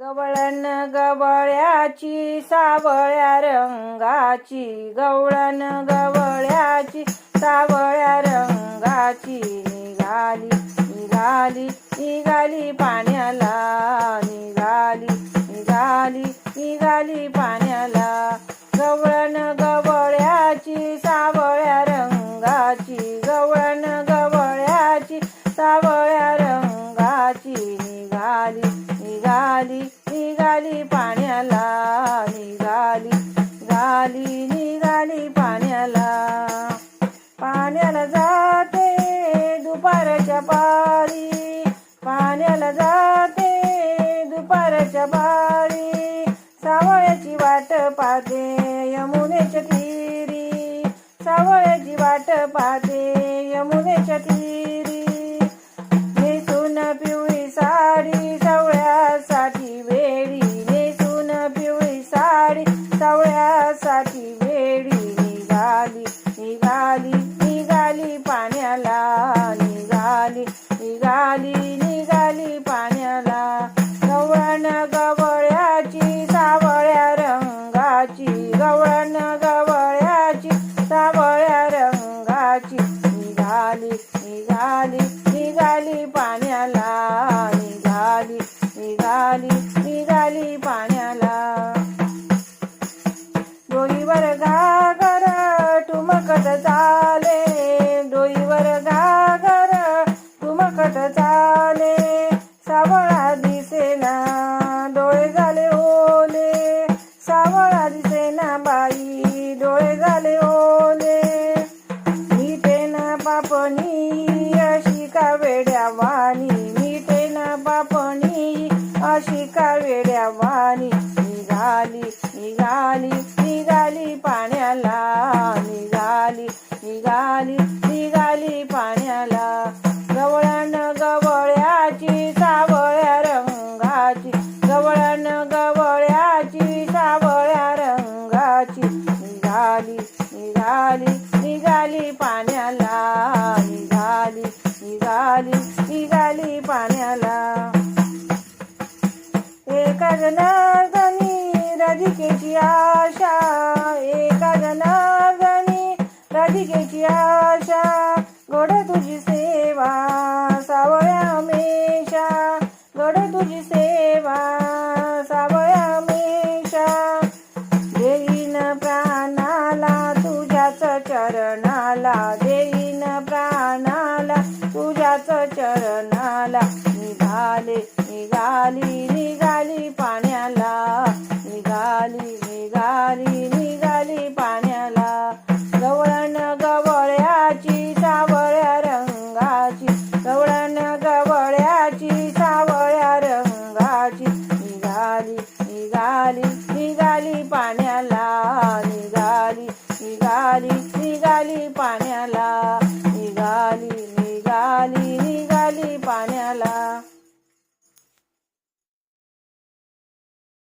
गवळण गवळ्याची सावळ्या रंगाची गवळण गवळ्याची सावळ्या रंगाची निघाली निघाली निघाली पाण्याला निघाली निघाली निघाली पाण्याला. गवळण गवळ्याची सावळ्या पाण्याला निघाली गाली निघाली पाण्याला. पाण्याला जाते दुपारच्या पारी. पाण्याला जाते दुपारच्या पारी. सावळ्याची वाट पाहते यमुनेच्या तीरी. सावळ्याची वाट पाहते निघाली पाण्याला निघाली निघाली निघाली पाण्याला. डोईवर घागर ठुमकत चाले डोईवर घा अशी कावेड्या वाणी निघाली निघाली निघाली पाण्याला निघाली निघाली निघाली पाण्याला. गवळण गवळ्याची सावळ्या रंगाची गवळण गवळ्याची सावळ्या रंगाची. निघाली निघाली निघाली पाण्याला निघाली निघाली निघाली पाण्याला. जनार्दनी राधिकेची आशा. एका जनार्दनी राधिकेची आशा. गोड तुझी चरणाला देईन प्राणाला तुझ्याच चरणाला. निघाले निघाली निघाली पाण्याला. निघाली निघाली निघाली पाण्याला. गवळण गवळ्याची सावळ्या रंगाची. गवळण गवळ्याची सावळ्या रंगाची. निघाली निघाली निघाली पाण्याला. पाण्याला